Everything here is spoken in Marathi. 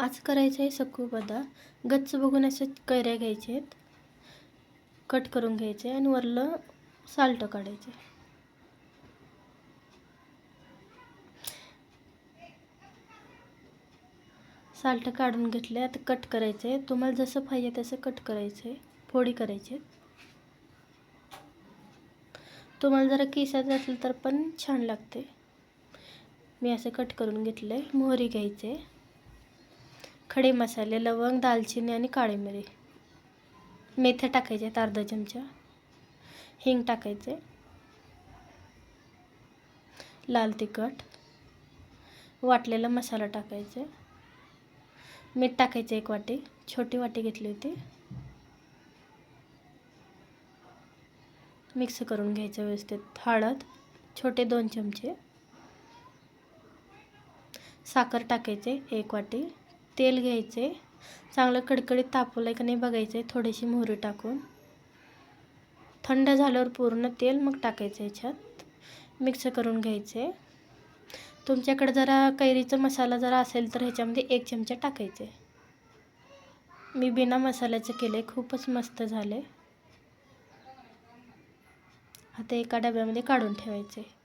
आज करायचं आहे सकू बदा. गच्च बघून असे कैऱ्या घ्यायचे आहेत कट करून घ्यायचे आणि वरलं साल्ट काढायचे. साल्ट काढून घेतले आता कट करायचे तुम्हाला जसं पाहिजे तसं कट करायचे फोडी करायचे. तुम्हाला जरा केसाचं असेल तर पण छान लागते. मी असं कट करून घेतलं आहे मोहरी घ्यायचे. खडे मसाले लवंग दालचिनी आणि काळी मिरी मेथ्या टाकायच्या आहेत अर्धा चमचा. हिंग टाकायचे. लाल तिखट. वाटलेला मसाला टाकायचे. मीठ टाकायचं एक वाटी. छोटी वाटी घेतली होती. मिक्स करून घ्यायचं व्यवस्थित. हळद छोटे दोन चमचे. साखर टाकायचे एक वाटी. तेल घ्यायचे. चांगलं कडकडीत तापवलं आहे का नाही बघायचं आहे थोडीशी मोहरी टाकून. थंड झाल्यावर पूर्ण तेल मग टाकायचं याच्यात. मिक्स करून घ्यायचे. तुमच्याकडे जरा कैरीचा मसाला जरा असेल तर ह्याच्यामध्ये एक चमचा टाकायचे. मी बिना मसाल्याचं केलं आहे खूपच मस्त झाले आता एका डब्यामध्ये काढून ठेवायचे.